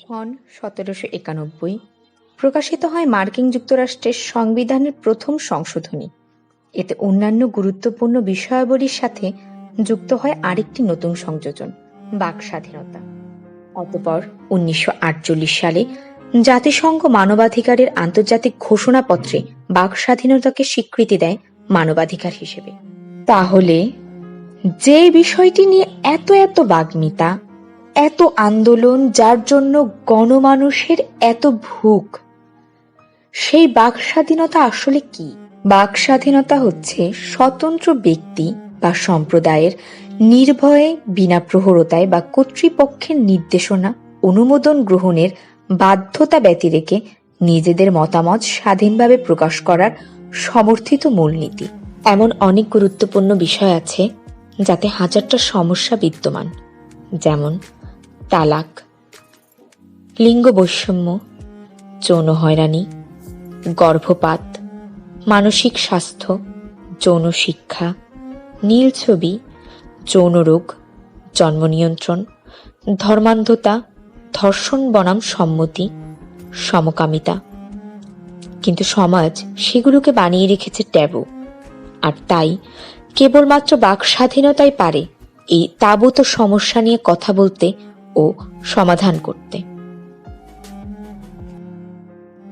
সন সতেরোশো একানব্বই। প্রকাশিত হয় মার্কিন যুক্তরাষ্ট্রের সংবিধানের প্রথম সংশোধনী। এতে অন্যান্য গুরুত্বপূর্ণ বিষয়াবলীর সাথে যুক্ত হয় আরেকটি নতুন সংযোজন, বাক স্বাধীনতা। অতপর উনিশশো আটচল্লিশ সালে জাতিসংঘ মানবাধিকারের আন্তর্জাতিক ঘোষণাপত্রে বাক স্বাধীনতাকে স্বীকৃতি দেয় মানবাধিকার হিসেবে। তাহলে যে বিষয়টি নিয়ে এত এত বাগ্মিতা এত আন্দোলন যার জন্য গণমানুষের এত ভুক সেই বাক স্বাধীনতা আসলে কি? বাক স্বাধীনতা হচ্ছে স্বতন্ত্র ব্যক্তি বা সম্প্রদায়ের নির্ভয়ে, বিনা প্রহরতায় বা কর্তৃপক্ষের নির্দেশনা, অনুমোদন গ্রহণের বাধ্যতা ব্যতিরেকে নিজেদের মতামত স্বাধীনভাবে প্রকাশ করার সমর্থিত মূলনীতি। এমন অনেক গুরুত্বপূর্ণ বিষয় আছে যাতে হাজারটা সমস্যা বিদ্যমান। যেমন তালাক। লিঙ্গ বৈষম্য যৌন হয়রানি, গর্ভপাত, মানসিক স্বাস্থ্য, যৌন শিক্ষা, নীল ছবি, যৌন রোগ, জন্ম নিয়ন্ত্রণ, ধর্মান্ধতা, ধর্ষণ বনাম সম্মতি, সমকামিতা। কিন্তু সমাজ সেগুলোকে বানিয়ে রেখেছে ট্যাবু। আর তাই কেবলমাত্র বাক স্বাধীনতাই পারে এই তাবুত সমস্যা নিয়ে কথা বলতে ও সমাধান করতে।